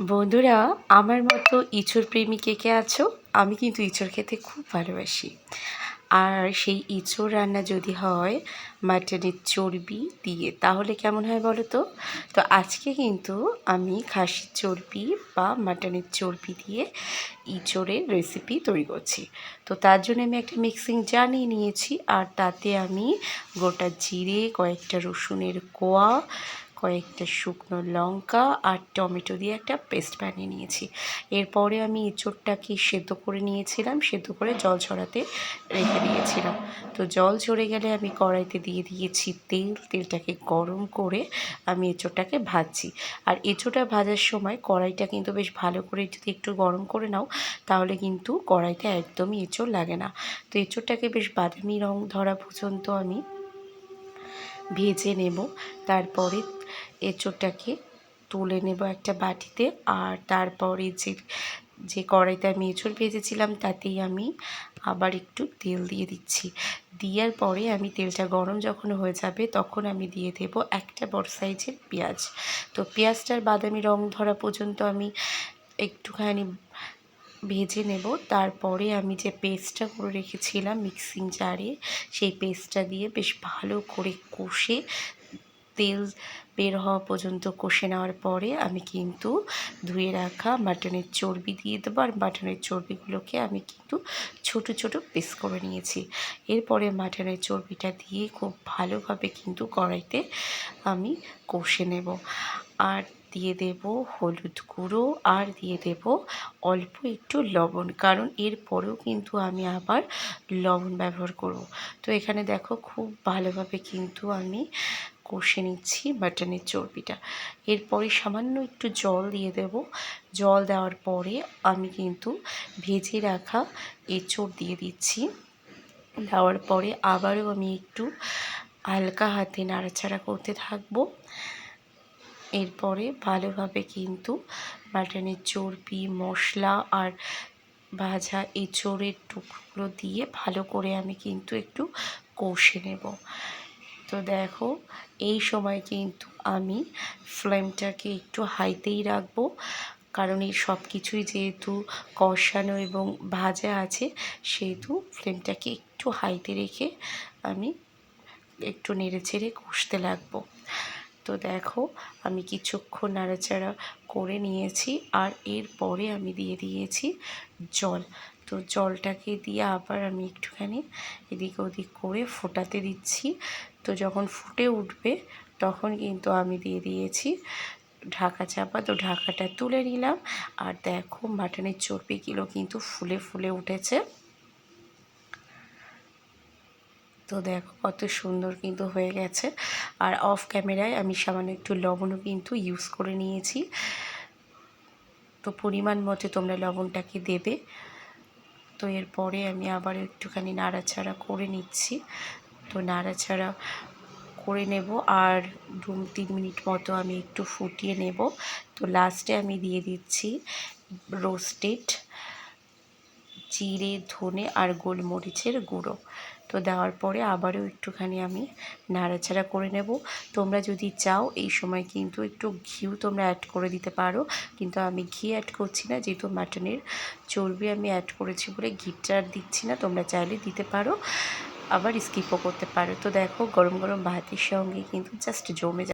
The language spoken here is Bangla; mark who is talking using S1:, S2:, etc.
S1: বন্ধুরা, আমার মতো ইঁচড় প্রেমী কে কে আছো? আমি কিন্তু ইঁচড় খেতে খুব ভালোবাসি। আর সেই ইঁচড় রান্না যদি হয়, মাটনের চর্বি দিয়ে, তাহলে কেমন হয় বলো তো? তো আজকে কিন্তু আমি খাসির চর্বি বা মাটনের চর্বি দিয়ে ইঁচড়ের রেসিপি তৈরি করছি। তো তার জন্য আমি একটা মিক্সিং জার নিয়ে নিয়েছি, আর তাতে আমি গোটা জিরে, কয়েকটা রসুনের কোয়া কয়েকটা শুকনো লঙ্কা আর টমেটো দিয়ে একটা পেস্ট বানিয়ে নিয়েছি। এরপরে আমি এঁচোড়টাকে সেদ্ধ করে নিয়েছিলাম, সেদ্ধ করে জল ছড়াতে রেখে দিয়েছিলাম। তো জল ঝরে গেলে আমি কড়াইতে দিয়ে দিয়েছি তেল, তেলটাকে গরম করে আমি এঁচোড়টাকে ভাজছি। আর এঁচোড়টা ভাজার সময় কড়াইটা কিন্তু বেশ ভালো করে যদি একটু গরম করে নাও, তাহলে কিন্তু কড়াইতে একদমই এঁচোড় লাগে না। তো এঁচোড়টাকে বেশ বাদামি রং ধরা পর্যন্ত আমি ভেজে নেব। তারপরে এঁচোড়টাকে তুলে নেব একটা বাটিতে। আর তারপরে যে যে কড়াইতে আমি এঁচোড় ভেজেছিলাম, তাতেই আমি আবার একটু তেল দিয়ে দিচ্ছি। দেওয়ার পরে আমি তেলটা গরম যখন হয়ে যাবে, তখন আমি দিয়ে দেব একটা বড় সাইজের পেঁয়াজ। তো পেঁয়াজটার বাদামি রং ধরা পর্যন্ত আমি একটুখানি ভেজে নেব। তারপরে আমি যে পেস্টটা করে রেখেছিলাম মিক্সিং জারে, সেই পেস্টটা দিয়ে বেশ ভালো করে কষে তেল বের হওয়া পর্যন্ত কষে নেওয়ার পরে আমি কিন্তু ধুয়ে রাখা মাটনের চর্বি দিয়ে দেবো। আর মাটনের চর্বিগুলোকে আমি কিন্তু ছোট ছোট পিস করে নিয়েছি। এরপরে মাটনের চর্বিটা দিয়ে খুব ভালোভাবে কিন্তু কড়াইতে আমি কষে নেব। আর দিয়ে দেব হলুদ গুঁড়ো, আর দিয়ে দেব অল্প একটু লবণ। কারণ এরপরেও কিন্তু আমি আবার লবণ ব্যবহার করব। তো এখানে দেখো খুব ভালোভাবে কিন্তু আমি কষে নিচ্ছি মাটনের চর্বিটা। এরপরে সামান্য একটু জল দিয়ে দেব। জল দেওয়ার পরে আমি কিন্তু ভেজে রাখা এঁচড় দিয়ে দিচ্ছি। দেওয়ার পরে আবারও আমি একটু হালকা হাতে নাড়াচাড়া করতে থাকব। এরপরে ভালোভাবে কিন্তু মাটনের চর্বি, মশলা আর ভাজা এঁচড়ের টুকরো দিয়ে ভালো করে আমি কিন্তু একটু কষে নেব। তো দেখো, এই সময় কিন্তু আমি ফ্লেমটাকে একটু হাইতেই রাখব। কারণ এই সব কিছুই যেহেতু কষানো এবং ভাজা আছে, সেহেতু ফ্লেমটাকে একটু হাইতে রেখে আমি একটু নেড়ে চেড়ে কষতে লাগবো। তো দেখো, আমি কিছুক্ষণ নাড়াচাড়া করে নিয়েছি আর এরপরে আমি দিয়ে দিয়েছি জল। তো জলটাকে দিয়ে আবার আমি একটুখানি এদিক ওদিক করে ফোটাতে দিচ্ছি। তো যখন ফুটে উঠবে তখন কিন্তু আমি দিয়ে দিয়েছি ঢাকা চাপা। তো ঢাকাটা তুলে নিলাম। আর দেখো মাটনের চর্বিগুলো কিন্তু ফুলে ফুলে উঠেছে। তো দেখো কত সুন্দর কিন্তু হয়ে গেছে। আর অফ ক্যামেরায় আমি সামান্য একটু লবণও কিন্তু ইউজ করে নিয়েছি। তো পরিমাণ মতো তোমরা লবণটাকে দেবে। তো এরপরে আমি আবার একটুখানি নাড়াচাড়া করে নিচ্ছি। তো নাড়াচাড়া করে নেব আর দু, তিন মিনিট মতো আমি একটু ফুটিয়ে নেব। তো লাস্টে আমি দিয়ে দিচ্ছি রোস্টেড জিরে, ধনে আর গোলমরিচের গুঁড়ো। তো দেওয়ার পরে আবারও একটুখানি আমি নাড়াচাড়া করে নেব। তোমরা যদি চাও, এই সময় কিন্তু একটু ঘিও তোমরা অ্যাড করে দিতে পারো। কিন্তু আমি ঘি অ্যাড করছি না, যেহেতু মাটনের চর্বি আমি অ্যাড করেছি বলে ঘিটা দিচ্ছি না, তোমরা চাইলে দিতে পারো। আবার স্কিপও করতে পারো। তো দেখো, গরম গরম ভাতের সঙ্গে কিন্তু জাস্ট জমে